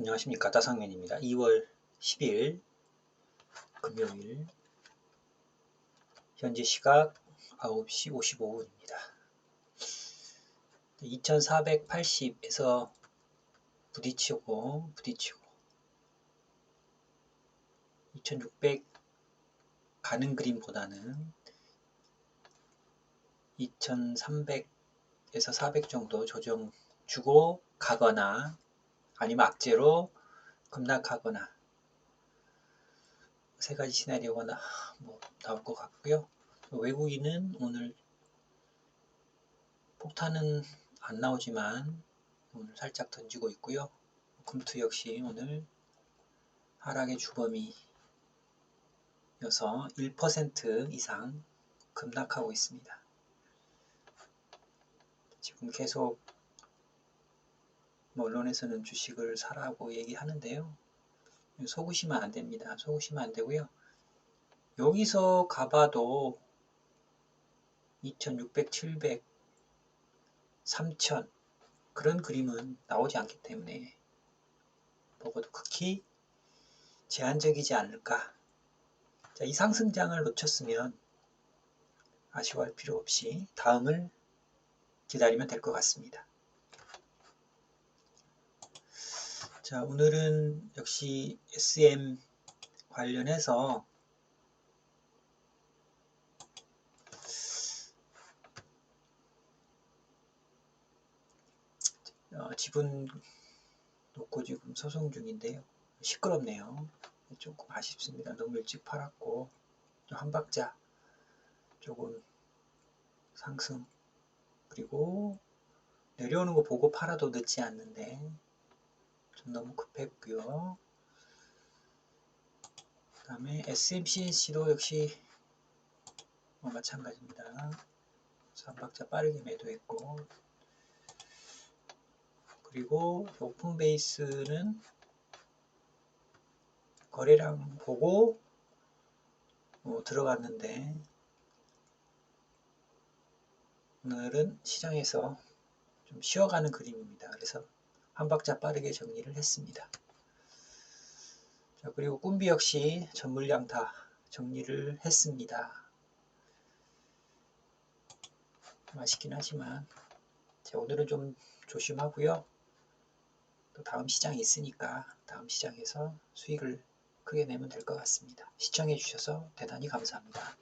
안녕하십니까 따상면입니다. 2월 10일 금요일 현재 시각 9시 55분입니다. 2480에서 부딪히고 부딪히고 2600 가는 그림보다는 2300에서 400 정도 조정 주고 가거나 아니면 악재로 급락하거나 세 가지 시나리오가 나, 뭐 나올 것 같고요. 외국인은 오늘 폭탄은 안 나오지만 오늘 살짝 던지고 있고요. 금투 역시 오늘 하락의 주범이여서 1% 이상 급락하고 있습니다. 지금 계속 뭐 언론에서는 주식을 사라고 얘기하는데요. 속으시면 안 됩니다. 속으시면 안 되고요. 여기서 가봐도 2600, 700, 3000 그런 그림은 나오지 않기 때문에 보고도 극히 제한적이지 않을까. 자, 이 상승장을 놓쳤으면 아쉬워할 필요 없이 다음을 기다리면 될 것 같습니다. 자, 오늘은 역시 SM 관련해서 어, 지분 놓고 지금 소송 중인데요. 시끄럽네요. 조금 아쉽습니다. 너무 일찍 팔았고 한 박자 조금 상승 그리고 내려오는 거 보고 팔아도 늦지 않는데 좀 너무 급했고요. 그 다음에 SMCNC도 역시 뭐 마찬가지입니다. 3박자 빠르게 매도했고 그리고 오픈 베이스는 거래량 보고 뭐 들어갔는데 오늘은 시장에서 좀 쉬어가는 그림입니다. 그래서 한 박자 빠르게 정리를 했습니다. 자, 그리고 꿈비 역시 전 물량 다 정리를 했습니다. 맛있긴 하지만 자, 오늘은 좀 조심하고요. 또 다음 시장이 있으니까 다음 시장에서 수익을 크게 내면 될 것 같습니다. 시청해 주셔서 대단히 감사합니다.